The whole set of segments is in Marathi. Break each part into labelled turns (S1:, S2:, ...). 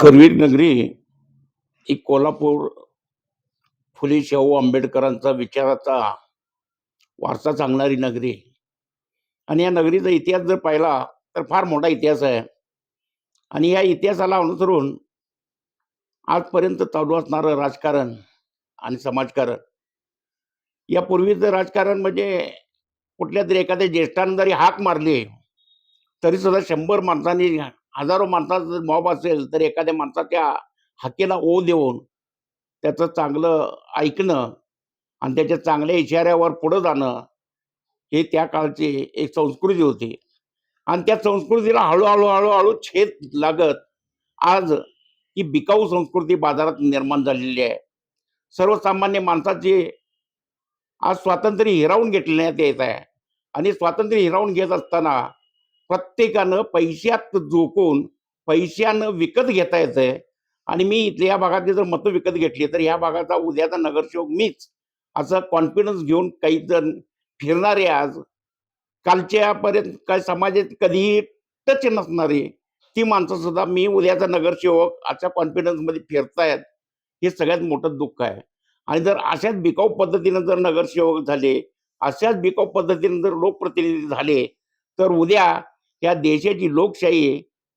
S1: करवीर नगरी ही कोल्हापूर फुले शाहू आंबेडकरांचा विचाराचा वारसा सांगणारी नगरी. आणि या नगरीचा इतिहास जर पाहिला तर फार मोठा इतिहास आहे. आणि या इतिहासाला अनुसरून आजपर्यंत चालू असणारं राजकारण आणि समाजकारण. यापूर्वीचं राजकारण म्हणजे कुठल्या तरी एखाद्या ज्येष्ठानं जरी हाक मारली तरी सुद्धा शंभर माणसांनी हजारो माणसाचा जर मॉब असेल तर एखाद्या माणसाच्या हाकेला ओ देऊन त्याचं चांगलं ऐकणं आणि त्याच्या चांगल्या इशाऱ्यावर पुढं जाणं हे त्या काळची एक संस्कृती होती. आणि त्या संस्कृतीला हळूहळू हळूहळू छेद लागत आज ही बिकाऊ संस्कृती बाजारात निर्माण झालेली आहे. सर्वसामान्य माणसाची आज स्वातंत्र्य हिरावून घेतण्यात येत आहे. आणि स्वातंत्र्य हिरावून घेत असताना प्रत्येकानं पैशात झोकून पैशानं विकत घेता येतंय आणि मी इथल्या या भागातली जर मतं विकत घेतली तर ह्या भागाचा उद्याचा नगरसेवक मीच असं कॉन्फिडन्स घेऊन काही जण फिरणारे आज. कालच्यापर्यंत काय समाजात कधीही टच नसणारी ती माणसं सुद्धा मी उद्याचा नगरसेवक अशा कॉन्फिडन्समध्ये फिरतायत हे सगळ्यात मोठं दुःख आहे. आणि जर अशाच बिकाऊ पद्धतीनं जर नगरसेवक झाले अशाच बिकाऊ पद्धतीनं जर लोकप्रतिनिधी झाले तर उद्या या देशाची लोकशाही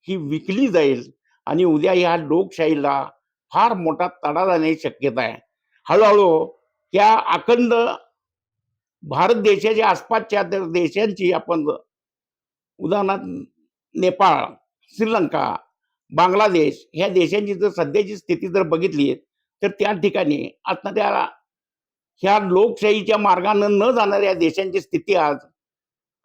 S1: ही विकली जाईल आणि उद्या ह्या लोकशाहीला फार मोठा तडा जाण्याची शक्यता आहे. हळूहळू या अखंड भारत देशाच्या आसपासच्या देशांची आपण उदाहरणार्थ नेपाळ श्रीलंका बांगलादेश ह्या देशांची जर सध्याची स्थिती जर बघितली तर त्या ठिकाणी आता त्या ह्या लोकशाहीच्या मार्गानं न जाणाऱ्या देशांची स्थिती आज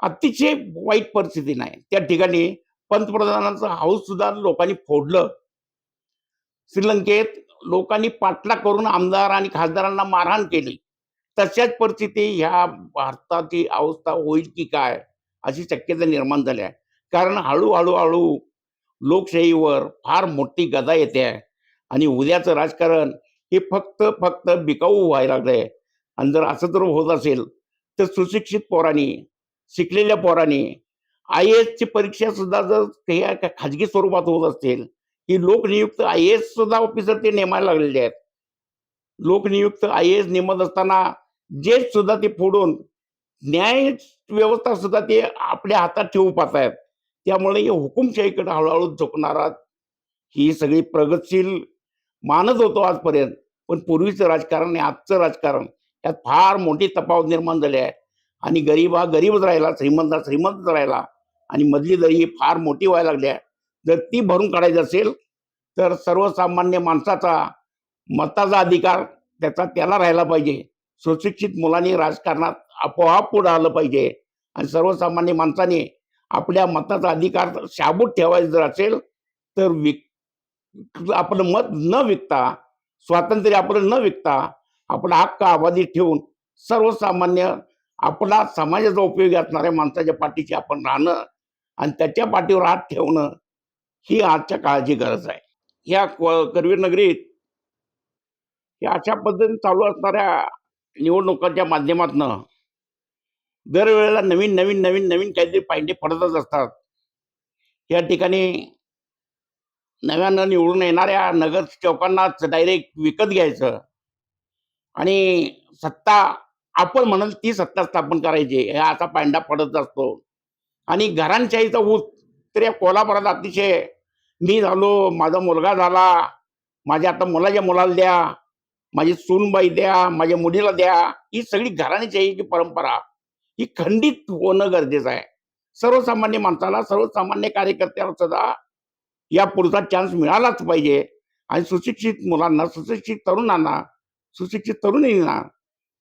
S1: अतिशय वाईट परिस्थिती नाही. त्या ठिकाणी पंतप्रधानांचं हाऊस सुद्धा लोकांनी फोडलं. श्रीलंकेत लोकांनी पाठलाग करून आमदार आणि खासदारांना मारहाण केली. तशाच परिस्थिती ह्या भारताची अवस्था होईल की काय अशी शक्यता निर्माण झाली आहे. कारण हळूहळू हळू लोकशाहीवर फार मोठी गदा येते आहे. आणि उद्याचं राजकारण हे फक्त फक्त बिकाऊ व्हायला लागलंय. आणि जर असं जर होत असेल तर सुशिक्षित पोरांनी शिकलेल्या पोरांनी आय एसची परीक्षा सुद्धा जर काही खाजगी स्वरूपात होत असतील ही लोकनियुक्त आय एस सुद्धा ऑफिसर ते नेमायला लागलेले आहेत. लोकनियुक्त आय एस नेमत असताना जे सुद्धा ते फोडून न्याय व्यवस्था सुद्धा ते आपल्या हातात ठेवू पाहत आहेत त्यामुळे हे हुकुमशाहीकडे हळूहळू झोकणारा ही सगळी प्रगतशील मानत होतो आजपर्यंत पण पूर्वीचं राजकारण आणि आजचं राजकारण यात फार मोठी तफावत निर्माण झाली आहे. आणि गरीब हा गरीबच राहिला श्रीमंत हा श्रीमंतच राहिला. आणि मधली दरी ही फार मोठी व्हायला लागली आहे. जर ती भरून काढायची असेल तर सर्वसामान्य माणसाचा मताचा अधिकार त्याचा त्याला राहायला पाहिजे. सुशिक्षित मुलांनी राजकारणात आपोआप पुढं आलं पाहिजे. आणि सर्वसामान्य माणसाने आपल्या मताचा अधिकार शाबूत ठेवायचा जर असेल तर विक आपलं मत न विकता स्वातंत्र्य आपलं न विकता आपला हक्क आबादी ठेवून सर्वसामान्य आपला समाजाचा उपयोग असणाऱ्या माणसाच्या पाठीशी आपण राहणं आणि त्याच्या पाठीवर हात ठेवणं ही आजच्या काळाची गरज आहे. ह्या क- करवीर नगरीत या अशा पद्धतीने चालू असणाऱ्या निवडणुकांच्या माध्यमातनं दरवेळेला नवीन नवीन नवीन नवीन काहीतरी पायंडे पडतच असतात. या ठिकाणी नव्यानं निवडून येणाऱ्या नगर चौकांनाच डायरेक्ट विकत घ्यायचं आणि सत्ता आपण म्हणाल ती सत्ता स्थापन करायची हे असा पांडा पडत असतो. आणि घरांशाहीचा ऊस तर या कोल्हापुरात अतिशय मी झालो माझा मुलगा झाला माझ्या आता मुलाच्या मुलाला द्या माझी सूनबाई द्या माझ्या मुलीला द्या ही सगळी घराणेशाहीची परंपरा. ही खंडित होणं गरजेचं आहे. सर्वसामान्य माणसाला सर्वसामान्य कार्यकर्त्याला सुद्धा या पुढचा चान्स मिळालाच पाहिजे. आणि सुशिक्षित मुलांना सुशिक्षित तरुणांना सुशिक्षित तरुणींना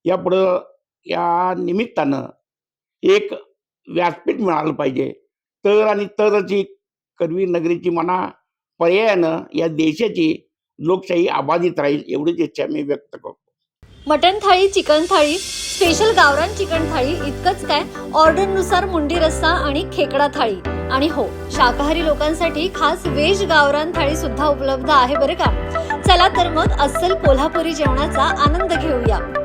S1: यापुढं या निमित्तानं एक व्यासपीठ मिळालं पाहिजे. तर आणि तरच ही नगरीची म्हणा पर्यायानं या देशाची लोकशाही अबाधित राहील एवढीच इच्छा मी व्यक्त करतो.
S2: मटन थाळी चिकन थाळी स्पेशल गावरान चिकन थाळी इतकंच काय? ऑर्डरनुसार मुंडी रस्सा आणि खेकडा थाळी. आणि हो शाकाहारी लोकांसाठी खास वेज गावरान थाळी सुद्धा उपलब्ध आहे बरं का? चला तर मग अस्सल कोल्हापुरी जेवणाचा आनंद घेऊया.